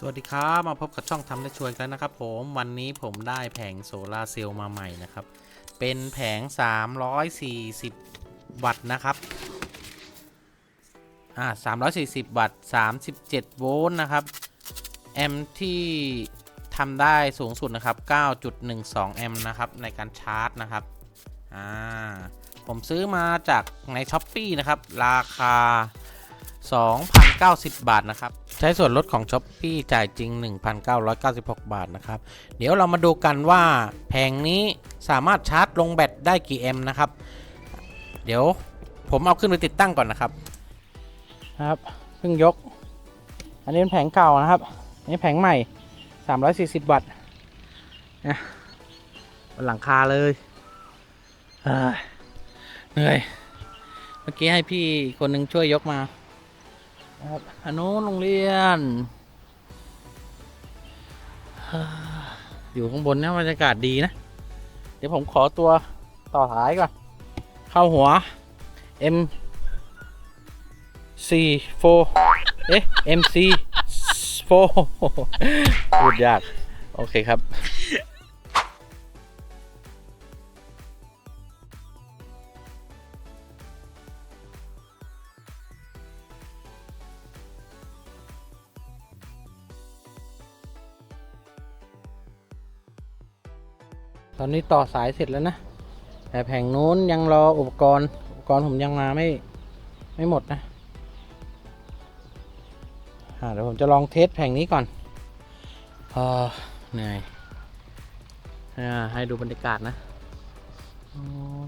สวัสดีครับ มาพบกับช่องทำและช่วยกันนะครับผมวันนี้ผมได้แผงโซลาเซลล์มาใหม่นะครับ เป็นแผง 340 วัตต์นะครับอ่า340 วัตต์ 37 โวลต์นะครับ แอมที่ทำได้สูงสุดนะครับ 9.12 แอมนะครับ ในการชาร์จนะครับอ่าผมซื้อมาจากใน s h อ p e e นะครับ ราคา 2,090 บาทนะครับ ใช้ส่วนลดของ s h อ p e e จ่ายจริง 1,996 บาท นะครับ เดี๋ยวเรามาดูกันว่าแผงนี้สามารถชาร์จลงแบตได้กี่แอมป์นะครับ เดี๋ยวผมเอาขึ้นไปติดตั้งก่อนนะครับ ครับเพิ่งยก อันนี้เป็นแผงเก่านะครับอันนี้แผงใหม่ 340 วัตต์นะบนหลังคาเลยเอ้ยเหนื่อย เมื่อกี้ให้พี่คนหนึ่งช่วยยกมานะ ครับอันนู้นโรงเรียน อยู่ข้างบนเนี่ยบรรยากาศดีนะ เดี๋ยวผมขอตัวต่อสายก่อน เข้าหัว M C 4เอ๊ะ M C 4พูดยาก โอเคครับ ตอนนี้ต่อสายเสร็จแล้วนะ แต่แผงนู้นยังรออุปกรณ์ อุปกรณ์ผมยังมาไม่ไม่หมดนะเดี๋ยวผมจะลองเทสแผงนี้ก่อนอเหนื่อยให้ดูบรรยากาศนะ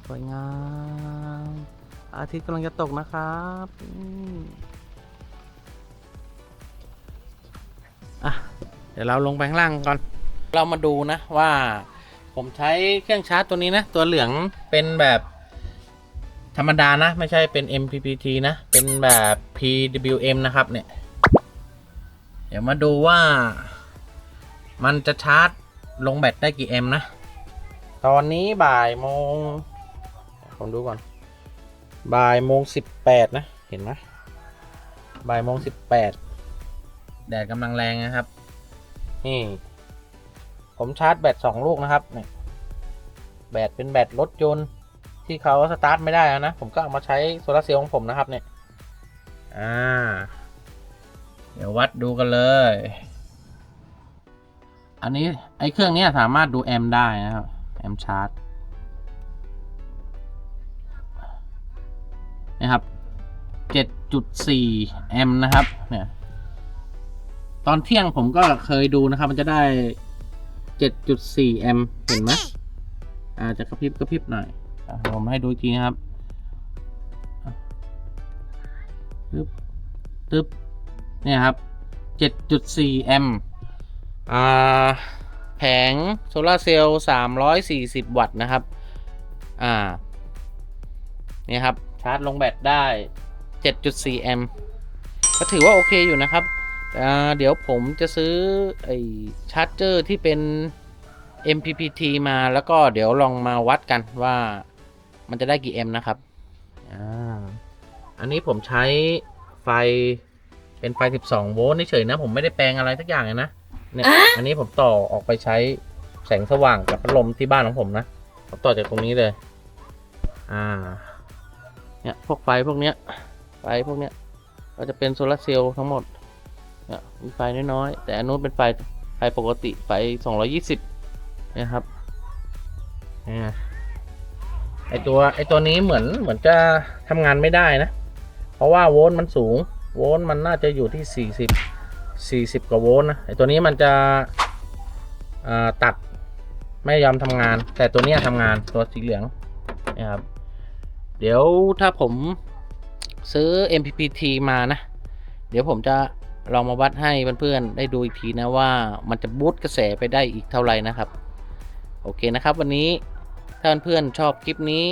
สวยงามอาทิตย์กำลังจะตกนะครับอะเดี๋ยวเราลงไปข้างล่างก่อน เรามาดูนะว่า ผมใช้เครื่องชาร์จตัวนี้นะ ตัวเหลืองเป็นแบบธรรมดานะ ไม่ใช่เป็น MPPT นะ เป็นแบบ PWM นะครับเนี่ย เดี๋ยวมาดูว่า มันจะชาร์จลงแบตได้กี่แอมป์นะ ตอนนี้บ่ายโมง ผมดูก่อน บ่ายโมงสิบแปดนะ เห็นไหมบ่ายโมงสิบแปดแดดกำลังแรงนะครับ นี่ ผมชาร์จแบตสองลูกนะครับเนี่ย แบตเป็นแบตรถยนต์ที่เขาสตาร์ทไม่ได้อะนะ ผมก็เอามาใช้โซลาร์เซลล์ของผมนะครับเนี่ย อ่า เดี๋ยววัดดูกันเลย อันนี้ไอ้เครื่องนี้สามารถดูแอมได้นะครับ แอมชาร์จนะครับ 7.4 แอมนะครับ เนี่ย ตอนเที่ยงผมก็เคยดูนะครับ มันจะได้ 7.4 แอมเห็นไหม อาจจะกระพริบกระพริบหน่อยอผมให้ดูทีนะครับตึ๊บตึ๊บเนี่ยครับ 7.4 แอมป์อ่าแผงโซลาเซลล์340 วัตต์นะครับ อ่าเนี่ยครับ ชาร์จลงแบตได้ 7.4 แอมป์ก็ถือว่าโอเคอยู่นะครับอ่าเดี๋ยวผมจะซื้อไอ้ชาร์จเจอร์ที่เป็น MPPT มาแล้วก็เดี๋ยวลองมาวัดกันว่ามันจะได้กี่ M นะครับ อ่า อันนี้ผมใช้ไฟเป็นไฟ 12 โวลต์เฉยๆนะ ผมไม่ได้แปลงอะไรสักอย่างเลยนะ เนี่ย อันนี้ผมต่อออกไปใช้แสงสว่างกับพัดลมที่บ้านของผมนะ ผมต่อจากตรงนี้เลย อ่า เนี่ย พวกไฟพวกเนี้ย ไฟพวกเนี้ย ก็จะเป็นโซลาร์เซลล์ทั้งหมด เนี่ย มีไฟน้อยๆ แต่อันนู้นเป็นไฟ ไฟปกติ ไฟ 220 นะครับเนี่ยไอตัวไอตัวนี้เหมือนเหมือนจะทำงานไม่ได้นะ เพราะว่าโวลต์มันสูง โวลต์มันน่าจะอยู่ที่ 40 40 กว่าโวลต์นะไอตัวนี้มันจะตัดไม่ยอมทำงาน แต่ตัวนี้ทำงานตัวสีเหลืองนะครับเดี๋ยวถ้าผมซื้อ MPPT มานะ เดี๋ยวผมจะลองมาวัดให้เพื่อนๆได้ดูอีกทีนะว่ามันจะบูตกระแสไปได้อีกเท่าไหร่นะครับ อเคนะครับ วันนี้ถ้าเพื่อนๆชอบคลิปนี้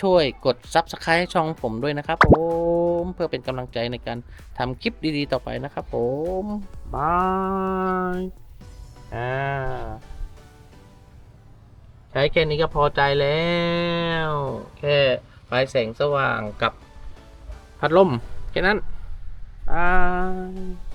ช่วยกด Subscribe ช่องผมด้วยนะครับผมเพื่อเป็นกำลังใจในการทำคลิปดีๆ ต่อไปนะครับผมบายอ่าใช้แค่นี้ก็พอใจแล้ว แค่ไฟแสงสว่างกับพัดลมแค่นั้นบาย